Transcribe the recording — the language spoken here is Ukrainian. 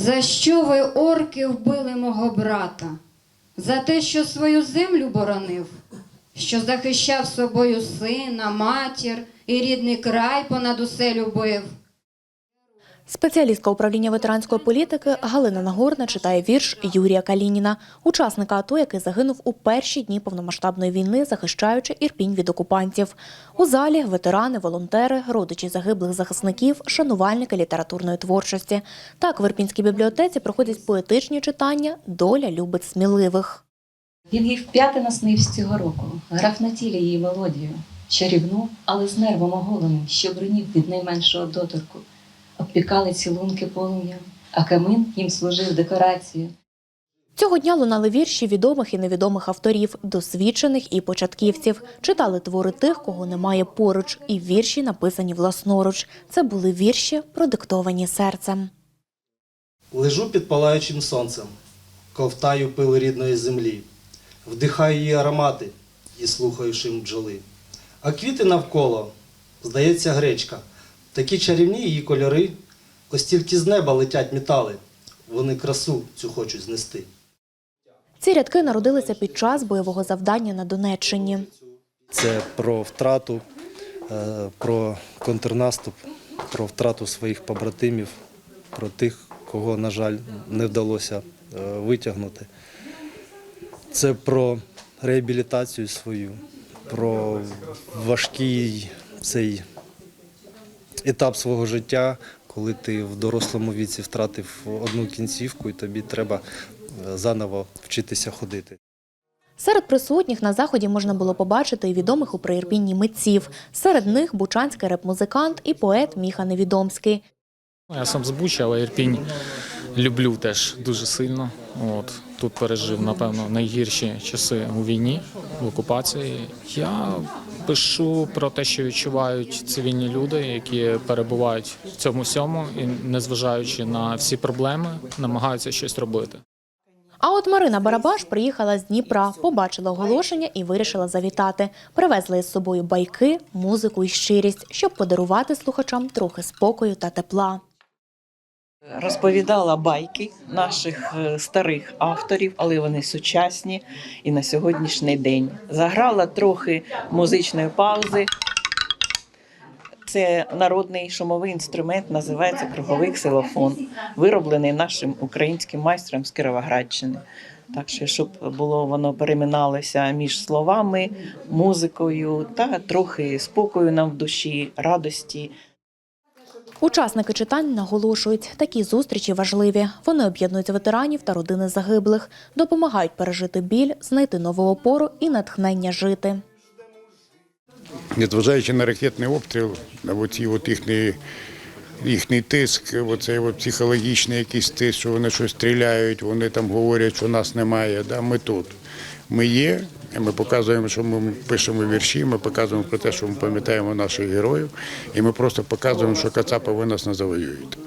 За що ви, орки, вбили мого брата? За те, що свою землю боронив, що захищав собою сина, матір і рідний край понад усе любив. Спеціалістка управління ветеранської політики Галина Нагорна читає вірш Юрія Калініна, учасника АТО, який загинув у перші дні повномасштабної війни, захищаючи Ірпінь від окупантів. У залі ветерани, волонтери, родичі загиблих захисників, шанувальники літературної творчості. Так в Ірпінській бібліотеці проходять поетичні читання Доля любить сміливих. Він їй вп'яти наснився цього року, грав на тілі її мелодію, чарівну, але з нервом оголеним, що бринів від найменшого доторку. Обпікали цілунки полум'ям, а камин їм служив декорацією. Цього дня лунали вірші відомих і невідомих авторів, досвідчених і початківців. Читали твори тих, кого немає поруч, і вірші написані власноруч. Це були вірші, продиктовані серцем. Лежу під палаючим сонцем, ковтаю пил рідної землі, вдихаю її аромати і слухаю шим бджоли. А квіти навколо, здається, гречка. Такі чарівні її кольори, ось тільки з неба летять метали. Вони красу цю хочуть знести. Ці рядки народилися під час бойового завдання на Донеччині. Це про втрату, е, про контрнаступ, про втрату своїх побратимів, про тих, кого, на жаль, не вдалося е, витягнути. Це про реабілітацію свою, про важкий цей етап свого життя, коли ти в дорослому віці втратив одну кінцівку, і тобі треба е, заново вчитися ходити. Серед присутніх на заході можна було побачити і відомих у приірпінні митців. Серед них бучанський реп-музикант і поет Міха Невідомський. Я сам з Бучі, але Ірпінь люблю теж дуже сильно. От тут пережив, напевно, найгірші часи у війні, в окупації. Я пишу про те, що відчувають цивільні люди, які перебувають в цьому всьому і, незважаючи на всі проблеми, намагаються щось робити. А от Марина Барабаш приїхала з Дніпра, побачила оголошення і вирішила завітати. Привезла із собою байки, музику і щирість, щоб подарувати слухачам трохи спокою та тепла. Розповідала байки наших е, старих авторів, але вони сучасні і на сьогоднішній день. Заграла трохи музичної паузи. Це народний шумовий інструмент, називається круговий ксилофон, вироблений нашим українським майстром з Кіровоградщини. Так що, щоб було воно переминалося між словами, музикою та трохи спокою нам в душі, радості. Учасники читань наголошують, такі зустрічі важливі. Вони об'єднують ветеранів та родини загиблих, допомагають пережити біль, знайти нову опору і натхнення жити. незважаючи на ракетний обстріл, на оці от їхній, їхній тиск, оцей от психологічний якийсь тиск, що вони щось стріляють, вони там говорять, що нас немає. Да? Ми тут. Ми є, ми показуємо, що ми пишемо вірші, ми показуємо про те, що ми пам'ятаємо наших героїв, і ми просто показуємо, що Кацапа ви нас не завоюєте.